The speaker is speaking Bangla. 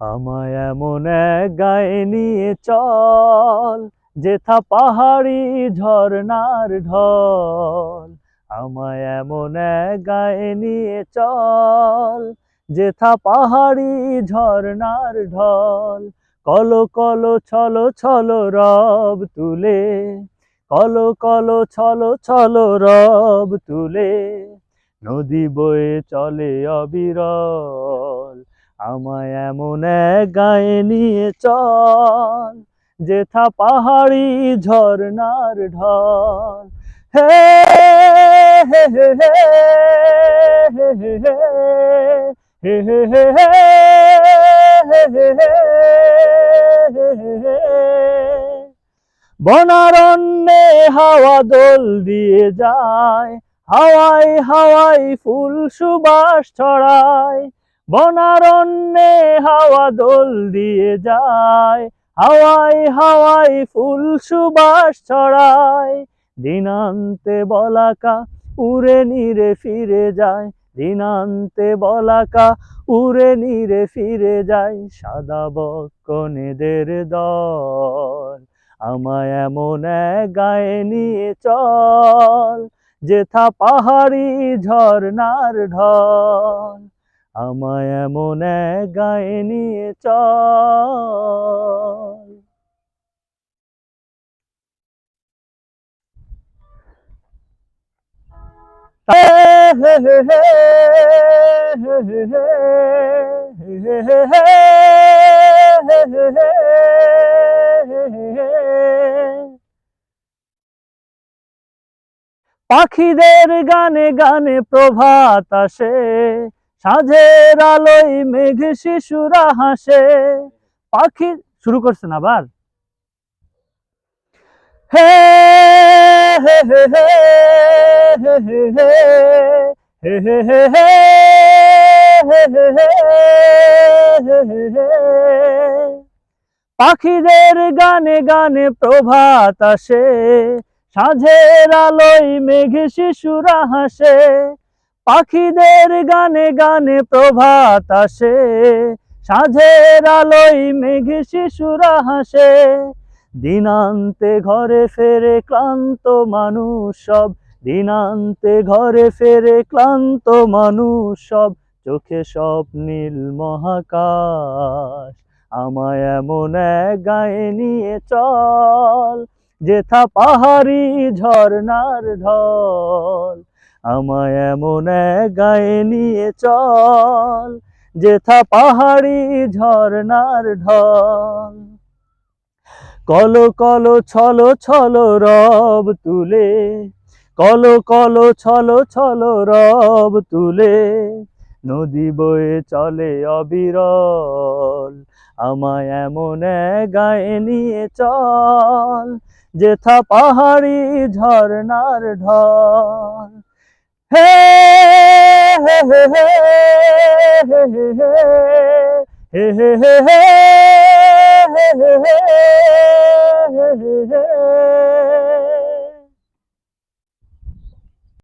আমায় এমন এক গায়ে নিয়ে চল, যেথা পাহাড়ি ঝর্ণার ঢল। আমায় এমন এক গায়ে নিয়ে চল, যেথা পাহাড়ি ঝর্ণার ঢল। কলো কলো ছলো ছলো রব তুলে, কলো কলো ছলো ছলো রব তুলে, নদী বয়ে চলে অবিরল। আমায় এমন গায়ে নিয়ে চল যেথা পাহাড়ি ঝর্ণার ঢল হে হে হে হে হে বনারণ্যে হাওয়া দোল দিয়ে যায় হাওয়াই হাওয়াই ফুল সুবাস ছড়ায় বনারণ্যে হাওয়া দোল দিয়ে যায় হাওয়াই হাওয়াই ফুল সুবাস ছড়ায়। দিনান্তে বলাকা উড়ে নিরে ফিরে যায়, দিনান্তে বলাকা উড়ে নিরে ফিরে যায়। সাদা বকনেদের দল, আমায় এমন গায়ে নিয়ে চল, যেথা পাহাড়ি ঝর্ণার ঢল। আমায় এমন গায়ে নিয়ে চ পাখিদের গানে গানে প্রভাত আসে। সাঁঝের আলোয় মেঘ শিশুরা হাসে পাখি শুরু করছেন আবার হে হে হে হে হে হে হে পাখিদের গানে গানে প্রভাত আসে সাঁঝের আলোয় মেঘ শিশুরা হাসে পাখিদের গানে গানে প্রভাত আসে, সাঁঝের আলোয় মেঘ শিশুরা হাসে। দিনান্তে ঘরে ফেরে ক্লান্ত মানুষ সব, দিনান্তে ঘরে ফেরে ক্লান্ত মানুষ সব, চোখে সব নীল মহাকাশ, আমায় এমন এক গায়ে নিয়ে চল, যেথা পাহাড়ি ঝর্ণার ঢল। আমায় এমন গায়ে নিয়ে চল, যেথা পাহাড়ি ঝর্ণার ঢল। কলো কলো ছলো ছলো রব তুলে, কলো কলো ছলো ছলো রব তুলে, নদী বয়ে চলে অবিরল। আমায় এমন গায়ে নিয়ে চল, যেথা পাহাড়ি ঝর্ণার ঢল। হে হে হে হে হে হে হে হে